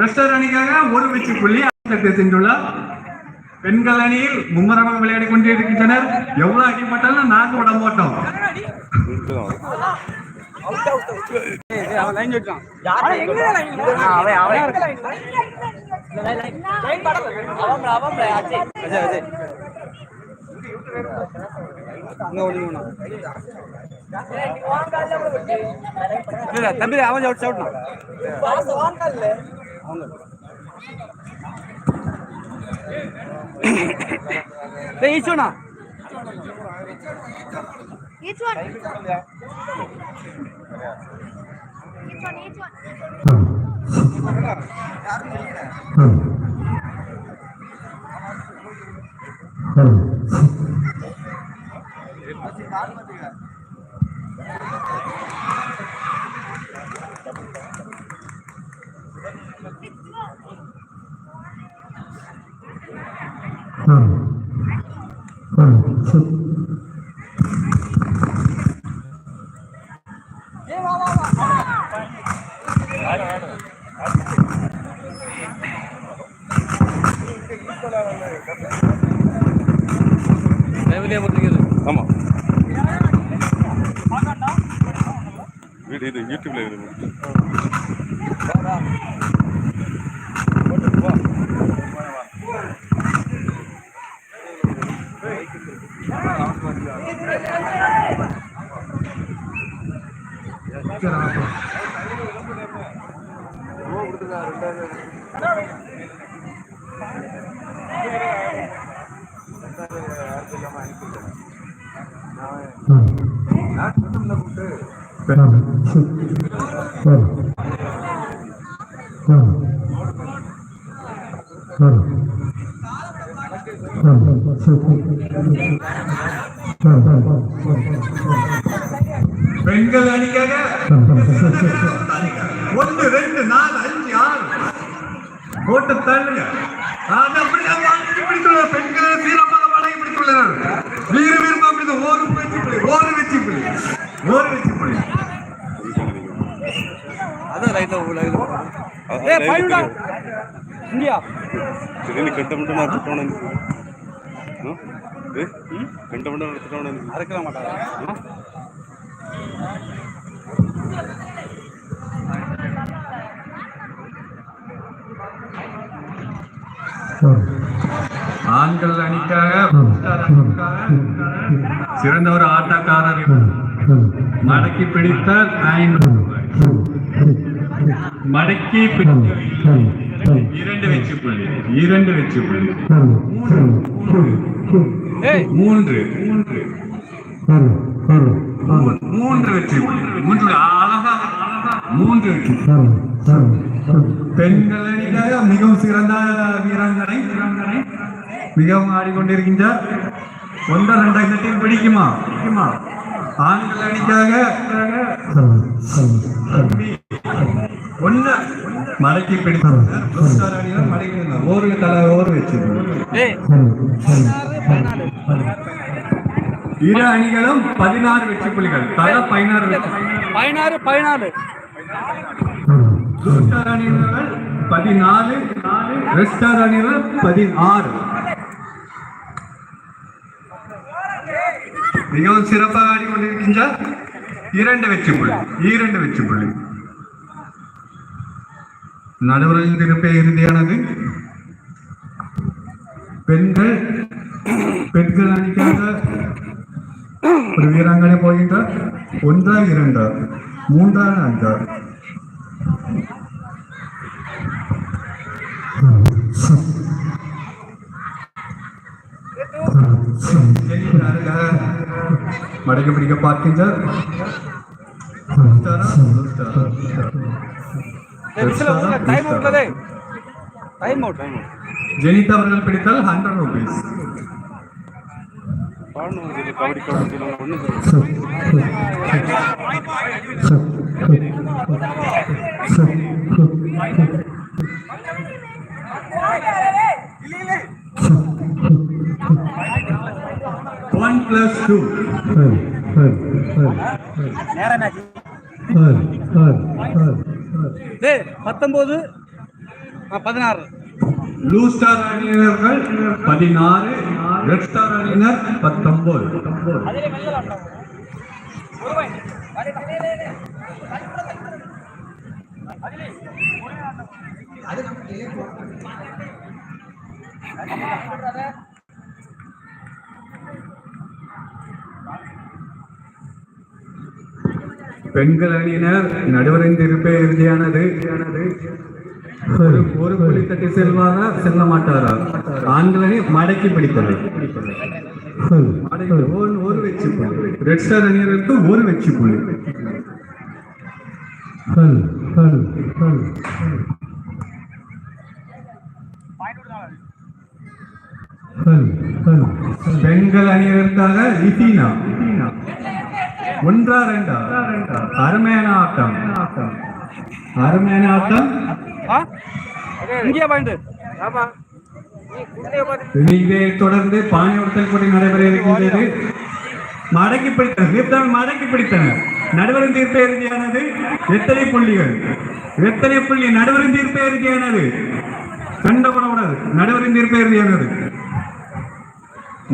ரெஸ்டர் அணிக்காக ஒரு வெற்றி புள்ளி ஆட்டத்தை சென்றுள்ளார் பெண்கள் அணியில் மும்மரமாக விளையாடி கொண்டிருக்கின்றனர். எவ்வளவு அடிப்பட்டாலும் நாக்கு விட மாட்டோம். தம்பி அவன் சவுட் சவுட்னா ஏய் ஈச்சுனா ஈச்சுன் ஈச்சுன் ஈச்சுன் one, each one. லைவ்லயே ஆமா வீடு இது யூடியூப்ல இருக்கு பெண்கள் அணிக்காக? ஒன்று ரெண்டு நாலு அஞ்சு ஆறு. போட்டு தள்ளுங்க அது பெண்கள் வீரமாக வழங்கி பிடித்துள்ளனர் வீர வீரமாக பிடித்த ஒரு வெற்றி புள்ளி ஒரு வெற்றி புள்ளி ஒரு வெற்றி புள்ளி அதான் இந்தியா. திடீர்னு மட்டும் நான் திட்டவன கண்ட மட்டும் நான் திட்டவன ஆண்கள் அணிக்காக சிறந்த ஒரு ஆட்டக்காரர். மடக்கி பிடித்தால் மடக்கி இரண்டு வெச்சு புள்ளி இரண்டு வெச்சு புள்ளி. மூன்று மூன்று மூன்று. வெற்றி மூன்று அழகா மூன்று. வெற்றி பெண்கள் மிகவும் சிறந்த வீராங்கனை வீராங்கனை மிகவும் ஆடிக்கொண்டிருக்கின்றார். ஒன்றா ரெண்டாம் கட்டில் பிடிக்குமா? பிடிக்குமா? ஆண்கள் அணிக்காக. ஒன்னு மடக்கி பிடித்தார் மடக்கி ஒரு தலை ஓர் வச்சு இரு அணிகளும் பதினாறு வெற்றி புள்ளிகள். தலா பதினாறு பதினாறு பதினாறு. ரோஸ்டர் அணியினர் பதினாலு ரெஸ்டர் அணியினர் பதினாறு. மிகவும் சிறப்பாக ஆடிக்கொண்டிருக்கின்றார் இரண்டு வெற்றி புள்ளி இரண்டு வெற்றி புள்ளி. நடுவரின் திருப்ப இறுதியானது. பெண்கள் பெண்கள் அணிக்காக ஒரு வீராங்கனை போகின்றார். ஒன்றா இரண்டா மூன்றா நான்கா. மடக்கு பிடிக்க பார்க்கின்றார் time அவுட்லதே time out time out Jenitha அவர்கள் பிடித்தால் ஹண்ட்ரட் ருபீஸ் பாடணும் இது டேய் பத்தொம்போது ஆ, பதினாறு. ப்ளூ ஸ்டார் அணியினர்கள் பதினாறு ரெட் ஸ்டார் அணியினர் பத்தொன்பது பெண்கள் அணியினர் நடுவரின் திருப்பே இறுதியானது. ஒரு ஒரு புள்ளி தட்டி செல்வாரா? செல்ல மாட்டாரா? ஆண்கள் அணி மடக்கி பிடிப்பது. ஒரு வெற்றி புள்ளி ரெட் ஸ்டார் அணியினருக்கு ஒரு வெற்றி புள்ளி பெண்கள் அணியினருக்காக லிபினா ஒன்றா ரெண்டா அருமையான ஆட்டம் அருமையான ஆட்டம் தொடர்ந்து பானை உடத்தல் போட்டி நடைபெற இருக்கின்றது. மடக்கி பிடித்தனர் நிறுத்தம் மடக்கி பிடித்தனர் நடுவரின் தீர்ப்பு இறுதியானது. எத்தனை புள்ளிகள். எத்தனை புள்ளி நடுவரின் தீர்ப்பு இறுதியானது. கண்டப்படக்கூடாது நடுவரின் தீர்ப்பு இறுதியானது.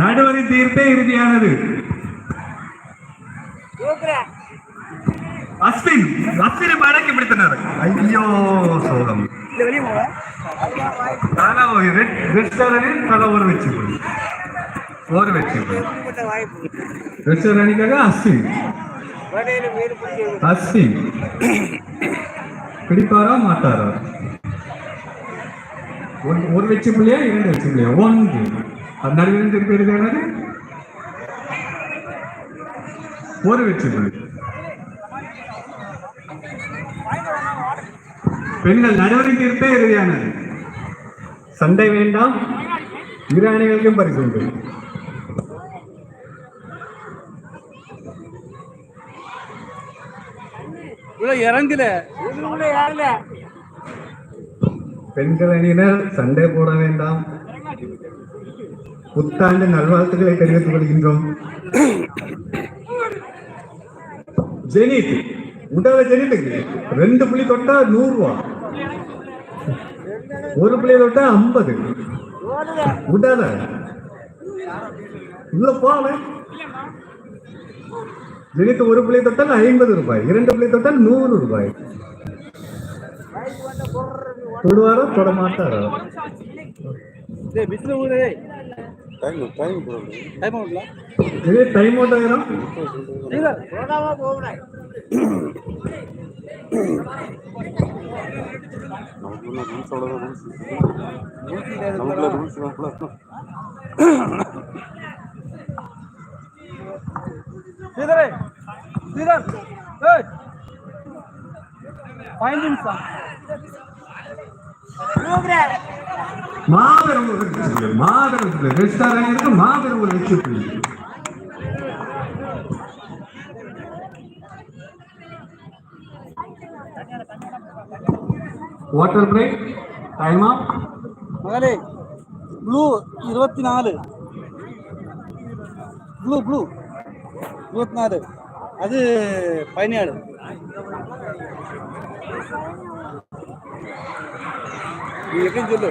நடுவரின் தீர்ப்பே இறுதியானது. அஸ்வின் அஸ்வினை மடக்கி பிடித்தனர் ஐயோ சோகம். தலா ஒரு வெற்றி புள்ளி ஒரு வெற்றி ஸ்டார் அணிக்காக அஸ்வின். அஸ்வின். பிடிப்பாரா மாட்டாரா? ஒரு வெற்றி புள்ளியா இரண்டு வெற்றி புள்ளியா? ஒன்று. நடுவில் திருப்பி இருக்கிறது ஒரு வெற்றி புள்ளி பெண்கள் நடுவரின் தீர்ப்பே இறுதியானது. சண்டை வேண்டாம் இரு அணிகளுக்கும் பரிசு உண்டு. இறங்கல. பெண்கள் அணியினர் சண்டை போட வேண்டாம். புத்தாண்டு நல்வாழ்த்துக்களை தெரிவித்துக் கொள்கின்றோம். ஜெனித். உடல ஜெனித்துக்கு ரெண்டு புள்ளி தொட்டா நூறு ரூபா ஒரு புள்ளி தொட்டா ஐம்பது. உடல உள்ள போல ஜெனித் ஒரு புள்ளி தொட்டால் ஐம்பது ரூபாய். இரண்டு புள்ளி தொட்டால் நூறு ரூபாய். தொடுவாரோ தொட மாட்டாரோ டேய் பிஸ்ல ஊரே டைம் டைம் போடுறது டைம் அவுட்ல இது டைம் அவுட் ஆயிரும் இல்ல போடாம போகணும் நமக்கு ஒன்றும் ரூல்ஸ் அவ்வளோதான் ரூல்ஸ் நமக்குள்ள ரூல்ஸ் தான் சீதரே சீதர் ஏய் ஃபைன் நிமிஷம் மாபெரும் ஒரு வெற்றி மாபெரும் மாபெரும் இருக்கு மாபெரும் ஒரு புள்ளி வாட்டர் பிரேக் டைம் ஆஃப் மகளே ப்ளூ இருபத்தி நாலு ப்ளூ ப்ளூ இருபத்தி நாலு அது பதினேழு. நீ எப்படின்னு சொல்லு.